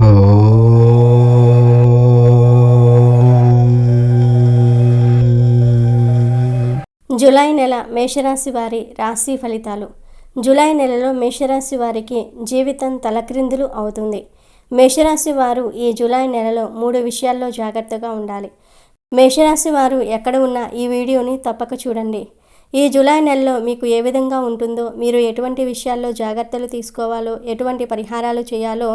July నెల మేషరాశి వారి రాశి ఫలితాలు. జూలై నెలలో మేషరాశి వారికి జీవితం తలక్రిందులు అవుతుంది. మేషరాశి వారు ఈ జూలై నెలలో మూడు విషయాల్లో జాగ్రత్తగా ఉండాలి. మేషరాశి వారు ఎక్కడ ఉన్నా ఈ వీడియోని తప్పక చూడండి. ఈ జూలై నెలలో మీకు ఏ విధంగా ఉంటుందో మీరు ఎటువంటి విషయాల్లో జాగ్రత్తలు తీసుకోవాలో ఎటువంటి పరిహారాలు చేయాలో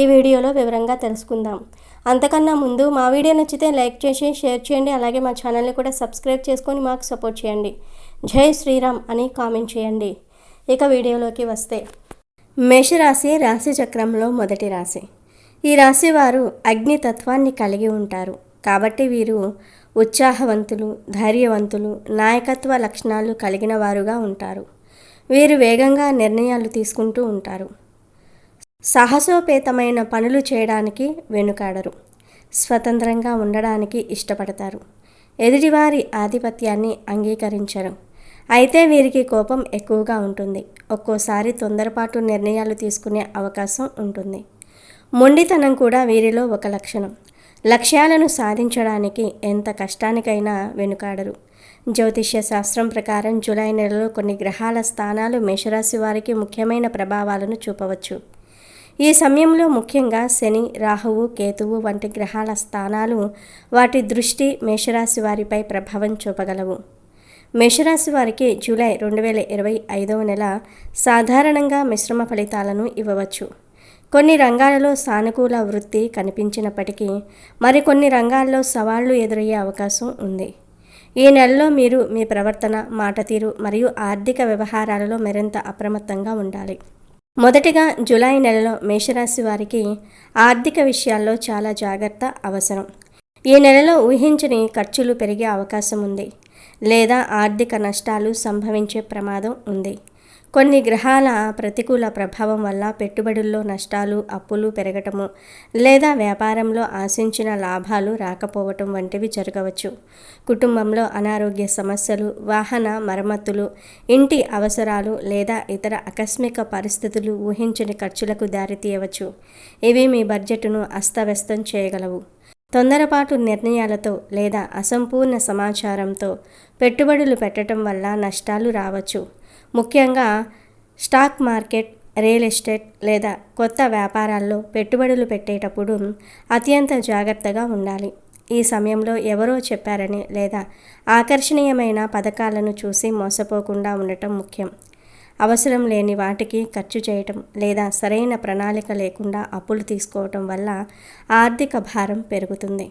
ఈ వీడియోలో వివరంగా తెలుసుకుందాం. అంతకన్నా ముందు మా వీడియో నచ్చితే లైక్ చేసి షేర్ చేయండి. అలాగే మా ఛానల్ని కూడా సబ్స్క్రైబ్ చేసుకొని మాకు సపోర్ట్ చేయండి. జై శ్రీరామ్ అని కామెంట్ చేయండి. ఇక వీడియోలోకి వస్తే. మేషరాశి రాశి చక్రంలో మొదటి రాశి. ఈ రాశి వారు అగ్నితత్వాన్ని కలిగి ఉంటారు. కాబట్టి వీరు ఉత్సాహవంతులు ధైర్యవంతులు నాయకత్వ లక్షణాలు కలిగిన వారుగా ఉంటారు. వీరు వేగంగా నిర్ణయాలు తీసుకుంటూ ఉంటారు. సాహసోపేతమైన పనులు చేయడానికి వెనుకాడరు. స్వతంత్రంగా ఉండడానికి ఇష్టపడతారు. ఎదుటివారి ఆధిపత్యాన్ని అంగీకరించరు. అయితే వీరికి కోపం ఎక్కువగా ఉంటుంది. ఒక్కోసారి తొందరపాటు నిర్ణయాలు తీసుకునే అవకాశం ఉంటుంది. మొండితనం కూడా వీరిలో ఒక లక్షణం. లక్ష్యాలను సాధించడానికి ఎంత కష్టానికైనా వెనుకాడరు. జ్యోతిష్య శాస్త్రం ప్రకారం జూలై నెలలో కొన్ని గ్రహాల స్థానాలు మేషరాశి వారికి ముఖ్యమైన ప్రభావాలను చూపవచ్చు. ఈ సమయంలో ముఖ్యంగా శని రాహువు కేతువు వంటి గ్రహాల స్థానాలు వాటి దృష్టి మేషరాశి వారిపై ప్రభావం చూపగలవు. మేషరాశి వారికి జూలై రెండు వేల ఇరవై ఐదవ నెల సాధారణంగా మిశ్రమ ఫలితాలను ఇవ్వవచ్చు. కొన్ని రంగాలలో సానుకూల వృత్తి కనిపించినప్పటికీ మరికొన్ని రంగాల్లో సవాళ్ళు ఎదురయ్యే అవకాశం ఉంది. ఈ నెలలో మీరు మీ ప్రవర్తన మాట తీరు మరియు ఆర్థిక వ్యవహారాలలో మరింత అప్రమత్తంగా ఉండాలి. మొదటిగా జూలై నెలలో మేషరాశి వారికి ఆర్థిక విషయాల్లో చాలా జాగ్రత్త అవసరం. ఈ నెలలో ఊహించని ఖర్చులు పెరిగే అవకాశం ఉంది. లేదా ఆర్థిక నష్టాలు సంభవించే ప్రమాదం ఉంది. కొన్ని గ్రహాల ప్రతికూల ప్రభావం వల్ల పెట్టుబడుల్లో నష్టాలు అప్పులు పెరగటము లేదా వ్యాపారంలో ఆశించిన లాభాలు రాకపోవటం వంటివి జరగవచ్చు. కుటుంబంలో అనారోగ్య సమస్యలు వాహన మరమ్మతులు ఇంటి అవసరాలు లేదా ఇతర ఆకస్మిక పరిస్థితులు ఊహించని ఖర్చులకు దారితీయవచ్చు. ఇవి మీ బడ్జెట్ను అస్తవ్యస్తం చేయగలవు. తొందరపాటు నిర్ణయాలతో లేదా అసంపూర్ణ సమాచారంతో పెట్టుబడులు పెట్టడం వల్ల నష్టాలు రావచ్చు. ముఖ్యంగా స్టాక్ మార్కెట్ రియల్ ఎస్టేట్ లేదా కొత్త వ్యాపారాల్లో పెట్టుబడులు పెట్టేటప్పుడు అత్యంత జాగ్రత్తగా ఉండాలి. ఈ సమయంలో ఎవరో చెప్పారని లేదా ఆకర్షణీయమైన పథకాలను చూసి మోసపోకుండా ఉండటం ముఖ్యం. అవసరం లేని వాటికి ఖర్చు చేయటం లేదా సరైన ప్రణాళిక లేకుండా అప్పులు తీసుకోవటం వల్ల ఆర్థిక భారం పెరుగుతుంది.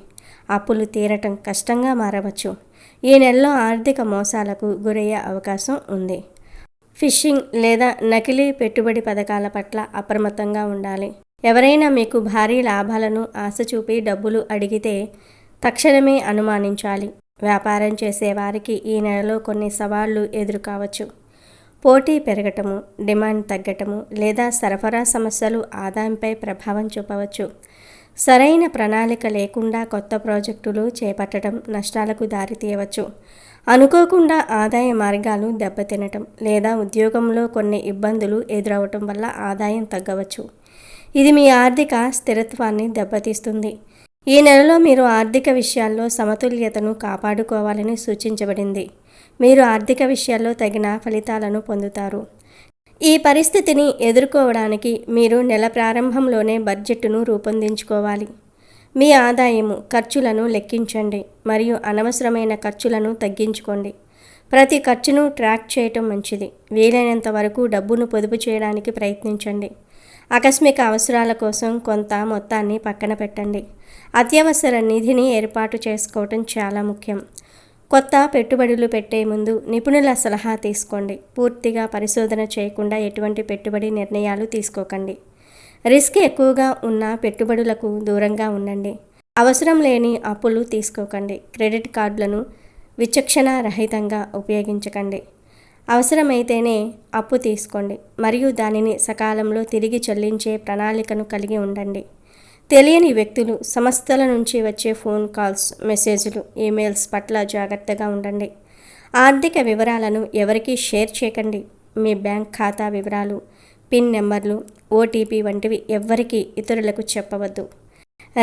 అప్పులు తీరటం కష్టంగా మారవచ్చు. ఈ నెలలో ఆర్థిక మోసాలకు గురయ్యే అవకాశం ఉంది. ఫిషింగ్ లేదా నకిలీ పెట్టుబడి పథకాల పట్ల అప్రమత్తంగా ఉండాలి. ఎవరైనా మీకు భారీ లాభాలను ఆశ చూపి డబ్బులు అడిగితే తక్షణమే అనుమానించాలి. వ్యాపారం చేసేవారికి ఈ నెలలో కొన్ని సవాళ్ళు ఎదురుకావచ్చు. పోటీ పెరగటము డిమాండ్ తగ్గటము లేదా సరఫరా సమస్యలు ఆదాయంపై ప్రభావం చూపవచ్చు. సరైన ప్రణాళిక లేకుండా కొత్త ప్రాజెక్టులు చేపట్టడం నష్టాలకు దారితీయవచ్చు. అనుకోకుండా ఆదాయ మార్గాలు దెబ్బతినటం లేదా ఉద్యోగంలో కొన్ని ఇబ్బందులు ఎదురవటం వల్ల ఆదాయం తగ్గవచ్చు. ఇది మీ ఆర్థిక స్థిరత్వాన్ని దెబ్బతీస్తుంది. ఈ నెలలో మీరు ఆర్థిక విషయాల్లో సమతుల్యతను కాపాడుకోవాలని సూచించబడింది. మీరు ఆర్థిక విషయాల్లో తగిన ఫలితాలను పొందుతారు. ఈ పరిస్థితిని ఎదుర్కోవడానికి మీరు నెల ప్రారంభంలోనే బడ్జెట్ను రూపొందించుకోవాలి. మీ ఆదాయము ఖర్చులను లెక్కించండి మరియు అనవసరమైన ఖర్చులను తగ్గించుకోండి. ప్రతి ఖర్చును ట్రాక్ చేయటం మంచిది. వీలైనంత వరకు డబ్బును పొదుపు చేయడానికి ప్రయత్నించండి. ఆకస్మిక అవసరాల కోసం కొంత మొత్తాన్ని పక్కన పెట్టండి. అత్యవసర నిధిని ఏర్పాటు చేసుకోవటం చాలా ముఖ్యం. కొత్త పెట్టుబడులు పెట్టే ముందు నిపుణుల సలహా తీసుకోండి. పూర్తిగా పరిశోధన చేయకుండా ఎటువంటి పెట్టుబడి నిర్ణయాలు తీసుకోకండి. రిస్క్ ఎక్కువగా ఉన్న పెట్టుబడులకు దూరంగా ఉండండి. అవసరం లేని అప్పులు తీసుకోకండి. క్రెడిట్ కార్డులను విచక్షణ రహితంగా ఉపయోగించకండి. అవసరమైతేనే అప్పు తీసుకోండి. మరియు దానిని సకాలంలో తిరిగి చెల్లించే ప్రణాళికను కలిగి ఉండండి. తెలియని వ్యక్తులు సంస్థల నుంచి వచ్చే ఫోన్ కాల్స్ మెసేజ్లు ఈమెయిల్స్ పట్ల జాగ్రత్తగా ఉండండి. ఆర్థిక వివరాలను ఎవరికీ షేర్ చేయకండి. మీ బ్యాంక్ ఖాతా వివరాలు పిన్ నెంబర్లు ఓటీపీ వంటివి ఎవ్వరికీ ఇతరులకు చెప్పవద్దు.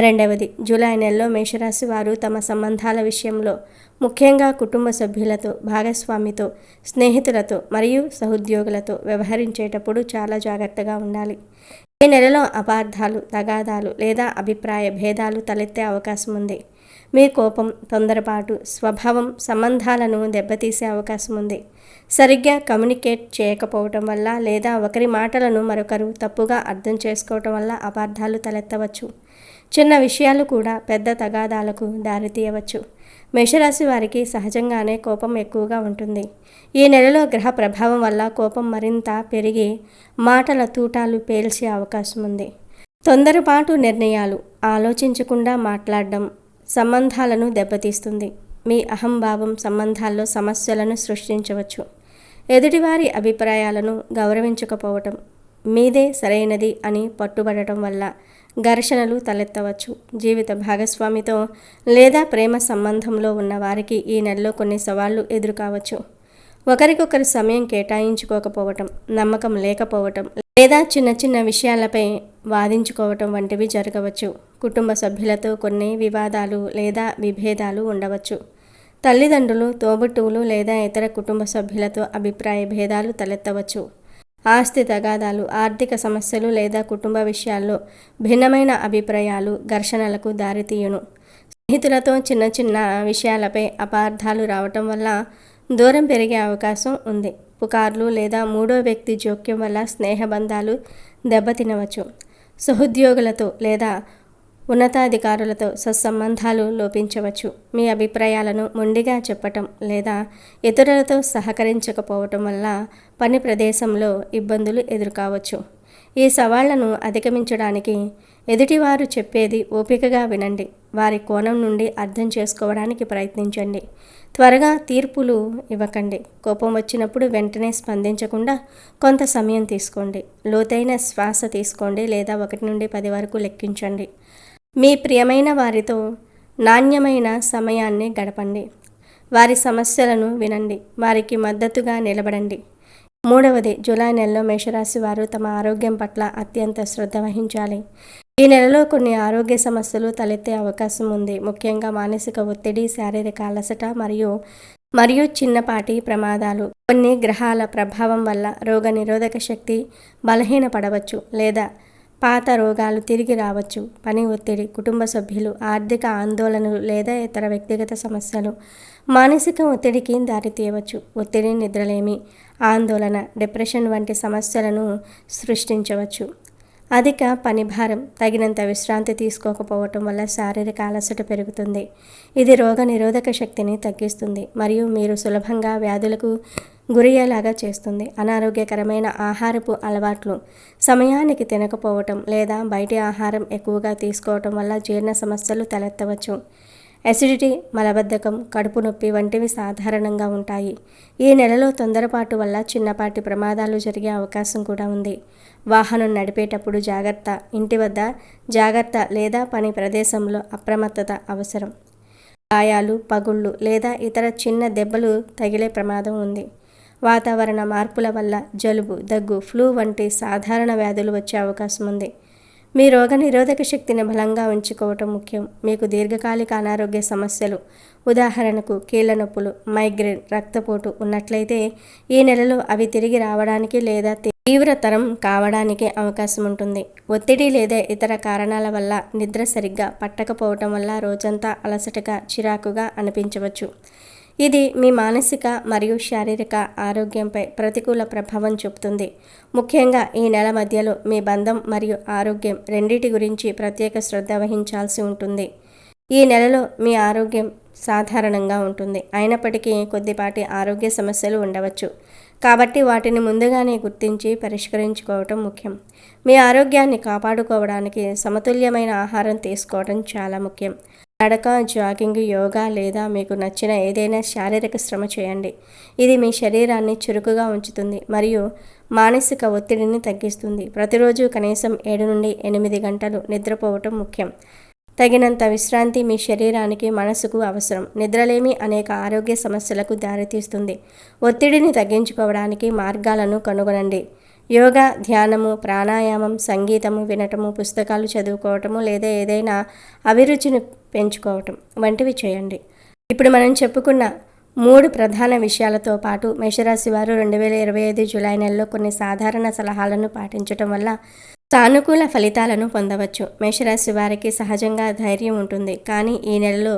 రెండవది జూలై నెలలో మేషరాశి వారు తమ సంబంధాల విషయంలో ముఖ్యంగా కుటుంబ సభ్యులతో భాగస్వామితో స్నేహితులతో మరియు సహోద్యోగులతో వ్యవహరించేటప్పుడు చాలా జాగ్రత్తగా ఉండాలి. ఈ నెలలో అపార్థాలు తగాదాలు లేదా అభిప్రాయ భేదాలు తలెత్తే అవకాశం ఉంది. మీ కోపం తొందరపాటు స్వభావం సంబంధాలను దెబ్బతీసే అవకాశం ఉంది. సరిగ్గా కమ్యూనికేట్ చేయకపోవటం వల్ల లేదా ఒకరి మాటలను మరొకరు తప్పుగా అర్థం చేసుకోవటం వల్ల అపార్థాలు తలెత్తవచ్చు. చిన్న విషయాలు కూడా పెద్ద తగాదాలకు దారితీయవచ్చు. మేషరాశి వారికి సహజంగానే కోపం ఎక్కువగా ఉంటుంది. ఈ నెలలో గ్రహ ప్రభావం వల్ల కోపం మరింత పెరిగి మాటల తూటాలు పేల్చే అవకాశం ఉంది. తొందరపాటు నిర్ణయాలు ఆలోచించకుండా మాట్లాడడం సంబంధాలను దెబ్బతీస్తుంది. మీ అహంభావం సంబంధాల్లో సమస్యలను సృష్టించవచ్చు. ఎదుటివారి అభిప్రాయాలను గౌరవించకపోవటం మీదే సరైనది అని పట్టుబడటం వల్ల ఘర్షణలు తలెత్తవచ్చు. జీవిత భాగస్వామితో లేదా ప్రేమ సంబంధంలో ఉన్న వారికి ఈ నెలలో కొన్ని సవాళ్ళు ఎదురుకావచ్చు. ఒకరికొకరు సమయం కేటాయించుకోకపోవటం నమ్మకం లేకపోవటం లేదా చిన్న చిన్న విషయాలపై వాదించుకోవటం వంటివి జరగవచ్చు. కుటుంబ సభ్యులతో కొన్ని వివాదాలు లేదా విభేదాలు ఉండవచ్చు. తల్లిదండ్రులు తోబుట్టువులు లేదా ఇతర కుటుంబ సభ్యులతో అభిప్రాయ భేదాలు తలెత్తవచ్చు. ఆస్తి తగాదాలు ఆర్థిక సమస్యలు లేదా కుటుంబ విషయాల్లో భిన్నమైన అభిప్రాయాలు ఘర్షణలకు దారితీయును. స్నేహితులతో చిన్న చిన్న విషయాలపై అపార్థాలు రావటం వల్ల దూరం పెరిగే అవకాశం ఉంది. పుకార్లు లేదా మూడో వ్యక్తి జోక్యం వల్ల స్నేహబంధాలు దెబ్బతినవచ్చు. సహోద్యోగులతో లేదా ఉన్నతాధికారులతో సత్సంబంధాలు లోపించవచ్చు. మీ అభిప్రాయాలను మొండిగా చెప్పటం లేదా ఇతరులతో సహకరించకపోవటం వల్ల పని ప్రదేశంలో ఇబ్బందులు ఎదుర్కోవచ్చు. ఈ సవాళ్ళను అధిగమించడానికి ఎదుటివారు చెప్పేది ఓపికగా వినండి. వారి కోణం నుండి అర్థం చేసుకోవడానికి ప్రయత్నించండి. త్వరగా తీర్పులు ఇవ్వకండి. కోపం వచ్చినప్పుడు వెంటనే స్పందించకుండా కొంత సమయం తీసుకోండి. లోతైన శ్వాస తీసుకోండి లేదా ఒకటి నుండి పది వరకు లెక్కించండి. మీ ప్రియమైన వారితో నాణ్యమైన సమయాన్ని గడపండి. వారి సమస్యలను వినండి. వారికి మద్దతుగా నిలబడండి. మూడవది జూలై నెలలో మేషరాశి వారు తమ ఆరోగ్యం పట్ల అత్యంత శ్రద్ధ వహించాలి. ఈ నెలలో కొన్ని ఆరోగ్య సమస్యలు తలెత్తే అవకాశం ఉంది. ముఖ్యంగా మానసిక ఒత్తిడి శారీరక అలసట మరియు మరియు చిన్నపాటి ప్రమాదాలు. కొన్ని గ్రహాల ప్రభావం వల్ల రోగ నిరోధక శక్తి బలహీనపడవచ్చు లేదా పాత రోగాలు తిరిగి రావచ్చు. పని ఒత్తిడి కుటుంబ సభ్యులు ఆర్థిక ఆందోళనలు లేదా ఇతర వ్యక్తిగత సమస్యలు. మానసిక ఒత్తిడికి దారితీయవచ్చు ఒత్తిడి నిద్రలేమి ఆందోళన డిప్రెషన్ వంటి సమస్యలను సృష్టించవచ్చు. అధిక పనిభారం తగినంత విశ్రాంతి తీసుకోకపోవటం వల్ల శారీరక అలసట పెరుగుతుంది. ఇది రోగ నిరోధక శక్తిని తగ్గిస్తుంది మరియు మీరు సులభంగా వ్యాధులకు గురయ్యేలాగా చేస్తుంది. అనారోగ్యకరమైన ఆహారపు అలవాట్లు సమయానికి తినకపోవటం లేదా బయటి ఆహారం ఎక్కువగా తీసుకోవటం వల్ల జీర్ణ సమస్యలు తలెత్తవచ్చు. అసిడిటీ మలబద్ధకం కడుపు నొప్పి వంటివి సాధారణంగా ఉంటాయి. ఈ నెలలో తొందరపాటు వల్ల చిన్నపాటి ప్రమాదాలు జరిగే అవకాశం కూడా ఉంది. వాహనం నడిపేటప్పుడు జాగ్రత్త ఇంటి వద్ద జాగ్రత్త లేదా పని ప్రదేశంలో అప్రమత్తత అవసరం. గాయాలు పగుళ్ళు లేదా ఇతర చిన్న దెబ్బలు తగిలే ప్రమాదం ఉంది. వాతావరణ మార్పుల వల్ల జలుబు దగ్గు ఫ్లూ వంటి సాధారణ వ్యాధులు వచ్చే అవకాశం ఉంది. మీ రోగ నిరోధక శక్తిని బలంగా ఉంచుకోవటం ముఖ్యం. మీకు దీర్ఘకాలిక అనారోగ్య సమస్యలు ఉదాహరణకు కీళ్ళ నొప్పులు మైగ్రేన్ రక్తపోటు ఉన్నట్లయితే ఈ నెలలో అవి తిరిగి రావడానికి లేదా తీవ్రతరం కావడానికి అవకాశం ఉంటుంది. ఒత్తిడి లేదా ఇతర కారణాల వల్ల నిద్ర సరిగ్గా పట్టకపోవటం వల్ల రోజంతా అలసటగా చిరాకుగా అనిపించవచ్చు. ఇది మీ మానసిక మరియు శారీరక ఆరోగ్యంపై ప్రతికూల ప్రభావం చూపుతుంది. ముఖ్యంగా ఈ నెల మధ్యలో మీ బంధం మరియు ఆరోగ్యం రెండింటి గురించి ప్రత్యేక శ్రద్ధ వహించాల్సి ఉంటుంది. ఈ నెలలో మీ ఆరోగ్యం సాధారణంగా ఉంటుంది. అయినప్పటికీ కొద్దిపాటి ఆరోగ్య సమస్యలు ఉండవచ్చు. కాబట్టి వాటిని ముందుగానే గుర్తించి పరిష్కరించుకోవటం ముఖ్యం. మీ ఆరోగ్యాన్ని కాపాడుకోవడానికి సమతుల్యమైన ఆహారం తీసుకోవడం చాలా ముఖ్యం. నడక జాగింగ్ యోగా లేదా మీకు నచ్చిన ఏదైనా శారీరక శ్రమ చేయండి. ఇది మీ శరీరాన్ని చురుకుగా ఉంచుతుంది మరియు మానసిక ఒత్తిడిని తగ్గిస్తుంది. ప్రతిరోజు కనీసం ఏడు నుండి ఎనిమిది గంటలు నిద్రపోవటం ముఖ్యం. తగినంత విశ్రాంతి మీ శరీరానికి మనసుకు అవసరం. నిద్రలేమి అనేక ఆరోగ్య సమస్యలకు దారితీస్తుంది. ఒత్తిడిని తగ్గించుకోవడానికి మార్గాలను కనుగొనండి. యోగా ధ్యానము ప్రాణాయామం సంగీతము వినటము పుస్తకాలు చదువుకోవటము లేదా ఏదైనా అభిరుచిని పెంచుకోవటం వంటివి చేయండి. ఇప్పుడు మనం చెప్పుకున్న మూడు ప్రధాన విషయాలతో పాటు మేషరాశి వారు రెండు వేల ఇరవై ఐదు జూలై నెలలో కొన్ని సాధారణ సలహాలను పాటించటం వల్ల సానుకూల ఫలితాలను పొందవచ్చు. మేషరాశి వారికి సహజంగా ధైర్యం ఉంటుంది. కానీ ఈ నెలలో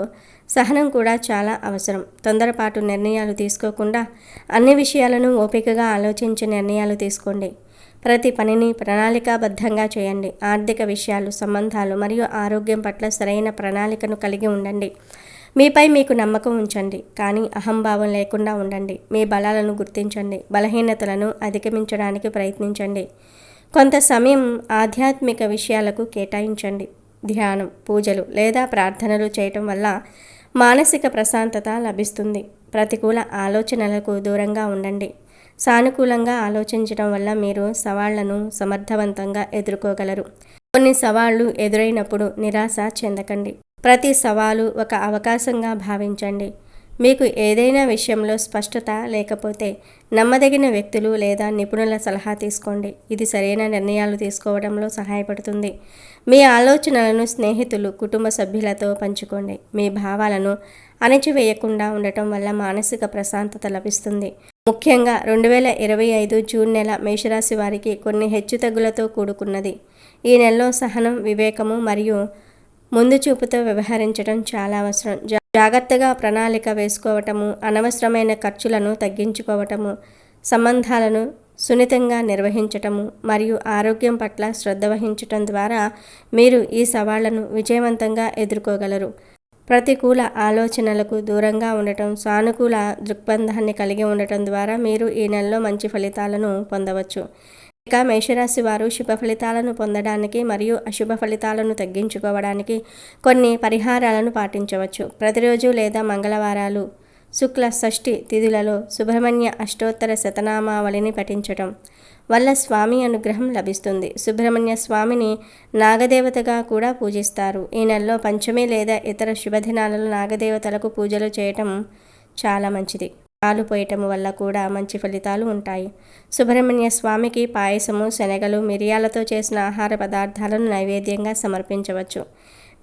సహనం కూడా చాలా అవసరం. తొందరపాటు నిర్ణయాలు తీసుకోకుండా అన్ని విషయాలను ఓపికగా ఆలోచించి నిర్ణయాలు తీసుకోండి. ప్రతి పనిని ప్రణాళికాబద్ధంగా చేయండి. ఆర్థిక విషయాలు సంబంధాలు మరియు ఆరోగ్యం పట్ల సరైన ప్రణాళికను కలిగి ఉండండి. మీపై మీకు నమ్మకం ఉంచండి. కానీ అహంభావం లేకుండా ఉండండి. మీ బలాలను గుర్తించండి. బలహీనతలను అధిగమించడానికి ప్రయత్నించండి. కొంత సమయం ఆధ్యాత్మిక విషయాలకు కేటాయించండి. ధ్యానం పూజలు లేదా ప్రార్థనలు చేయటం వల్ల మానసిక ప్రశాంతత లభిస్తుంది. ప్రతికూల ఆలోచనలకు దూరంగా ఉండండి. సానుకూలంగా ఆలోచించడం వల్ల మీరు సవాళ్ళను సమర్థవంతంగా ఎదుర్కోగలరు. కొన్ని సవాళ్ళు ఎదురైనప్పుడు నిరాశ చెందకండి. ప్రతి సవాలు ఒక అవకాశంగా భావించండి. మీకు ఏదైనా విషయంలో స్పష్టత లేకపోతే నమ్మదగిన వ్యక్తులు లేదా నిపుణుల సలహా తీసుకోండి. ఇది సరైన నిర్ణయాలు తీసుకోవడంలో సహాయపడుతుంది. మీ ఆలోచనలను స్నేహితులు కుటుంబ సభ్యులతో పంచుకోండి. మీ భావాలను అణచివేయకుండా ఉండటం వల్ల మానసిక ప్రశాంతత లభిస్తుంది. ముఖ్యంగా రెండు వేల ఇరవై ఐదు జూన్ నెల మేషరాశి వారికి కొన్ని హెచ్చుతగ్గులతో కూడుకున్నది. ఈ నెలలో సహనం వివేకము మరియు ముందు చూపుతో వ్యవహరించడం చాలా అవసరం. జాగ్రత్తగా ప్రణాళిక వేసుకోవటము అనవసరమైన ఖర్చులను తగ్గించుకోవటము సంబంధాలను సున్నితంగా నిర్వహించటము మరియు ఆరోగ్యం పట్ల శ్రద్ధ వహించటం ద్వారా మీరు ఈ సవాళ్ళను విజయవంతంగా ఎదుర్కోగలరు. ప్రతికూల ఆలోచనలకు దూరంగా ఉండటం సానుకూల దృక్పథాన్ని కలిగి ఉండటం ద్వారా మీరు ఈ నెలలో మంచి ఫలితాలను పొందవచ్చు. ఇక మేషరాశి వారు శుభ ఫలితాలను పొందడానికి మరియు అశుభ ఫలితాలను తగ్గించుకోవడానికి కొన్ని పరిహారాలను పాటించవచ్చు. ప్రతిరోజు లేదా మంగళవారాలు శుక్ల షష్ఠి తిథులలో సుబ్రహ్మణ్య అష్టోత్తర శతనామావళిని పఠించటం వల్ల స్వామి అనుగ్రహం లభిస్తుంది. సుబ్రహ్మణ్య స్వామిని నాగదేవతగా కూడా పూజిస్తారు. ఈ నెలలో పంచమి లేదా ఇతర శుభదినాలలో నాగదేవతలకు పూజలు చేయటం చాలా మంచిది. పాలు పోయటం వల్ల కూడా మంచి ఫలితాలు ఉంటాయి. సుబ్రహ్మణ్య స్వామికి పాయసము శనగలు మిరియాలతో చేసిన ఆహార పదార్థాలను నైవేద్యంగా సమర్పించవచ్చు.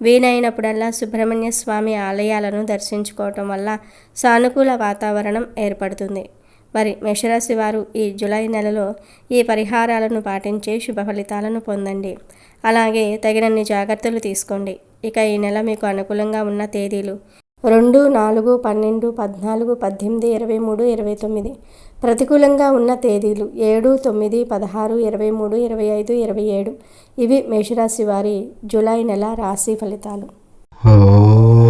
వీలైనప్పుడల్లా సుబ్రహ్మణ్య స్వామి ఆలయాలను దర్శించుకోవటం వల్ల సానుకూల వాతావరణం ఏర్పడుతుంది. మరి మేషరాశి వారు ఈ జూలై నెలలో ఈ పరిహారాలను పాటించే శుభ ఫలితాలను పొందండి. అలాగే తగినన్ని జాగ్రత్తలు తీసుకోండి. ఇక ఈ నెల మీకు అనుకూలంగా ఉన్న తేదీలు రెండు నాలుగు పన్నెండు పద్నాలుగు పద్దెనిమిది ఇరవై మూడు ఇరవై తొమ్మిది. ప్రతికూలంగా ఉన్న తేదీలు ఏడు తొమ్మిది పదహారు ఇరవై మూడు ఇరవై ఐదు ఇరవై ఏడు. ఇవి మేషరాశి వారి జూలై నెల రాశి ఫలితాలు. ఓ